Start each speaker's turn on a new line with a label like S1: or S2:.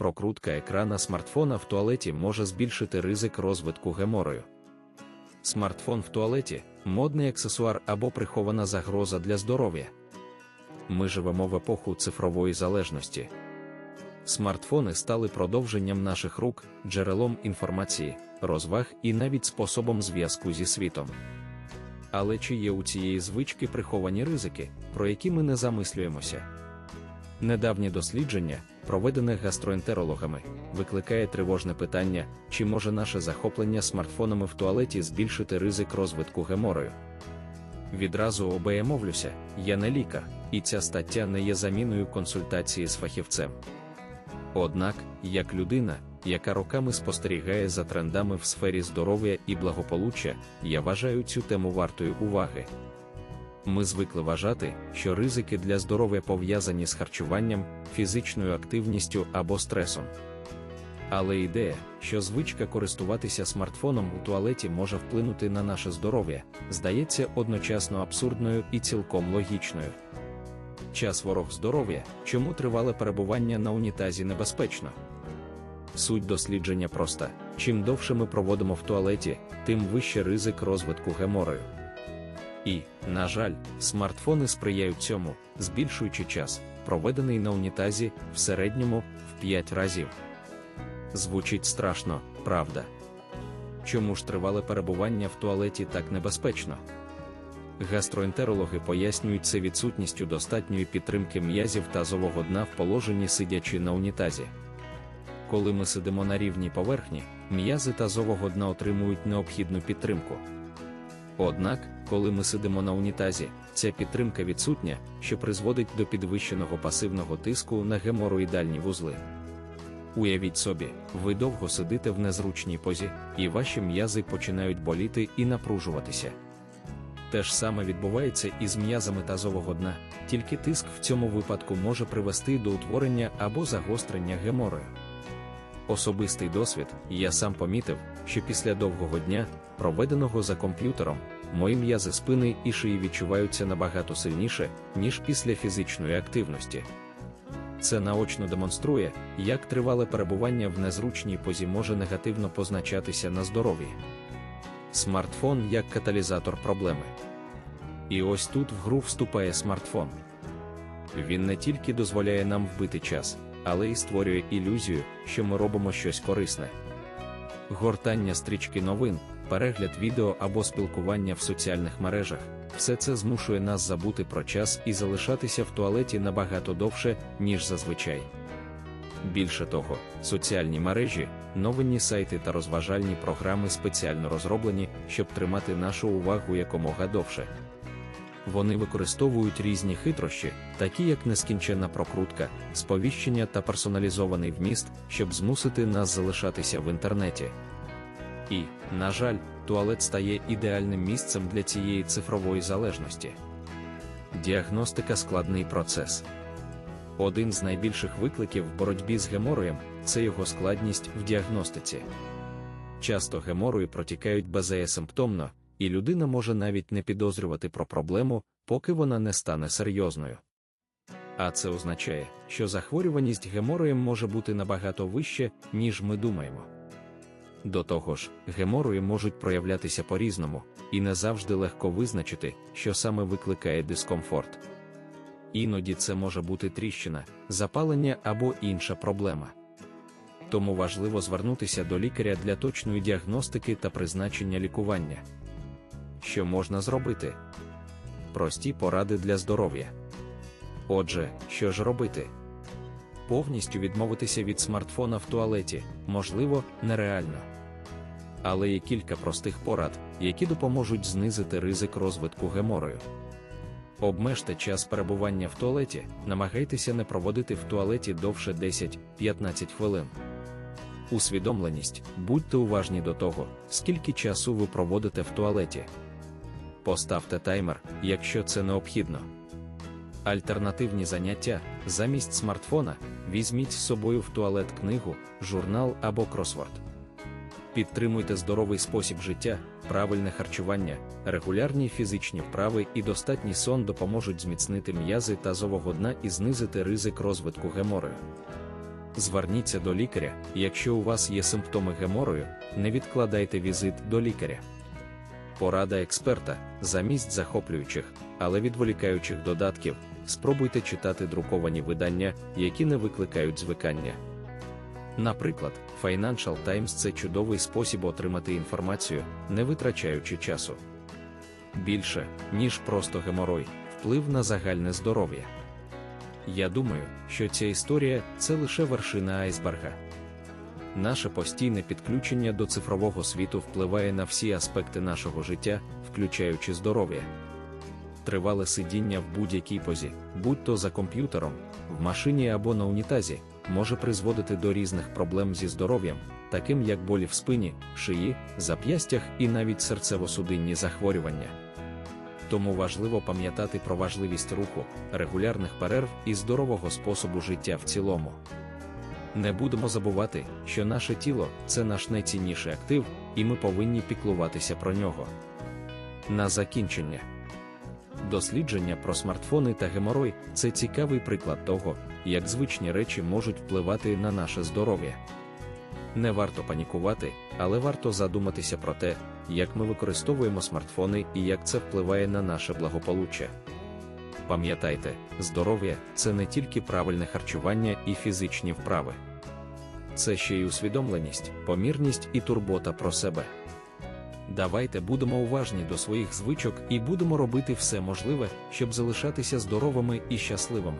S1: прокрутка екрана смартфона в туалеті може збільшити ризик розвитку геморою. Смартфон в туалеті модний аксесуар або прихована загроза для здоров'я. Ми живемо в епоху цифрової залежності. Смартфони стали продовженням наших рук, джерелом інформації, розваг і навіть способом зв'язку зі світом. Але чи є у цієї звички приховані ризики, про які ми не замислюємося? Недавнє дослідження, проведене гастроентерологами, викликає тривожне питання, чи може наше захоплення смартфонами в туалеті збільшити ризик розвитку геморою. Відразу обеємовлюся, я не лікар, і ця стаття не є заміною консультації з фахівцем. Однак, як людина, яка роками спостерігає за трендами в сфері здоров'я і благополуччя, я вважаю цю тему вартою уваги. Ми звикли вважати, що ризики для здоров'я пов'язані з харчуванням, фізичною активністю або стресом. Але ідея, що звичка користуватися смартфоном у туалеті може вплинути на наше здоров'я, здається одночасно абсурдною і цілком логічною. Час ворог здоров'я, чому тривале перебування на унітазі небезпечно. Суть дослідження проста: чим довше ми проводимо в туалеті, тим вище ризик розвитку геморою. І, на жаль, смартфони сприяють цьому, збільшуючи час, проведений на унітазі в середньому в 5 разів. Звучить страшно, правда. Чому ж тривале перебування в туалеті так небезпечно? Гастроентерологи пояснюють це відсутністю достатньої підтримки м'язів тазового дна в положенні сидячи на унітазі. Коли ми сидимо на рівній поверхні, м'язи тазового дна отримують необхідну підтримку. Однак, коли ми сидимо на унітазі, ця підтримка відсутня, що призводить до підвищеного пасивного тиску на гемороїдальні вузли. Уявіть собі, ви довго сидите в незручній позі, і ваші м'язи починають боліти і напружуватися. Те ж саме відбувається і з м'язами тазового дна, тільки тиск в цьому випадку може привести до утворення або загострення геморою. Особистий досвід, я сам помітив, що після довгого дня, проведеного за комп'ютером, мої м'язи спини і шиї відчуваються набагато сильніше, ніж після фізичної активності. Це наочно демонструє, як тривале перебування в незручній позі може негативно позначатися на здоров'ї. Смартфон як каталізатор проблеми. І ось тут в гру вступає смартфон. Він не тільки дозволяє нам вбити час, але й створює ілюзію, що ми робимо щось корисне. Гортання стрічки новин, перегляд відео або спілкування в соціальних мережах все це змушує нас забути про час і залишатися в туалеті набагато довше, ніж зазвичай. Більше того, соціальні мережі, новинні сайти та розважальні програми спеціально розроблені, щоб тримати нашу увагу якомога довше. Вони використовують різні хитрощі, такі як нескінченна прокрутка, сповіщення та персоналізований вміст, щоб змусити нас залишатися в інтернеті. І, на жаль, туалет стає ідеальним місцем для цієї цифрової залежності. Діагностика складний процес. Один з найбільших викликів в боротьбі з гемороєм це його складність в діагностиці. Часто геморої протікають безсимптомно, і людина може навіть не підозрювати про проблему, поки вона не стане серйозною. А це означає, що захворюваність гемороєм може бути набагато вище, ніж ми думаємо. До того ж, геморої можуть проявлятися по-різному, і не завжди легко визначити, що саме викликає дискомфорт. Іноді це може бути тріщина, запалення або інша проблема. Тому важливо звернутися до лікаря для точної діагностики та призначення лікування. Що можна зробити? Прості поради для здоров'я. Отже, що ж робити? Повністю відмовитися від смартфона в туалеті, можливо, нереально. Але є кілька простих порад, які допоможуть знизити ризик розвитку геморою. Обмежте час перебування в туалеті, намагайтеся не проводити в туалеті довше 10-15 хвилин. Усвідомленість, будьте уважні до того, скільки часу ви проводите в туалеті. Поставте таймер, якщо це необхідно. Альтернативні заняття замість смартфона візьміть з собою в туалет книгу, журнал або кросворд. Підтримуйте здоровий спосіб життя, правильне харчування, регулярні фізичні вправи і достатній сон допоможуть зміцнити м'язи тазового дна і знизити ризик розвитку геморою. Зверніться до лікаря, якщо у вас є симптоми геморою, не відкладайте візит до лікаря. Порада експерта замість захоплюючих, але відволікаючих додатків, спробуйте читати друковані видання, які не викликають звикання. Наприклад, Financial Times це чудовий спосіб отримати інформацію, не витрачаючи часу. Більше, ніж просто геморой, вплив на загальне здоров'я. Я думаю, що ця історія це лише вершина айсберга. Наше постійне підключення до цифрового світу впливає на всі аспекти нашого життя, включаючи здоров'я. Тривале сидіння в будь-якій позі, будь то за комп'ютером, в машині або на унітазі, може призводити до різних проблем зі здоров'ям, таким як болі в спині, шиї, зап'ястях і навіть серцево-судинні захворювання. Тому важливо пам'ятати про важливість руху, регулярних перерв і здорового способу життя в цілому. Не будемо забувати, що наше тіло це наш найцінніший актив, і ми повинні піклуватися про нього. На закінчення. Дослідження про смартфони та геморой це цікавий приклад того, як звичні речі можуть впливати на наше здоров'я. Не варто панікувати, але варто задуматися про те, як ми використовуємо смартфони і як це впливає на наше благополуччя. Пам'ятайте, здоров'я це не тільки правильне харчування і фізичні вправи. Це ще й усвідомленість, помірність і турбота про себе. Давайте будемо уважні до своїх звичок і будемо робити все можливе, щоб залишатися здоровими і щасливими.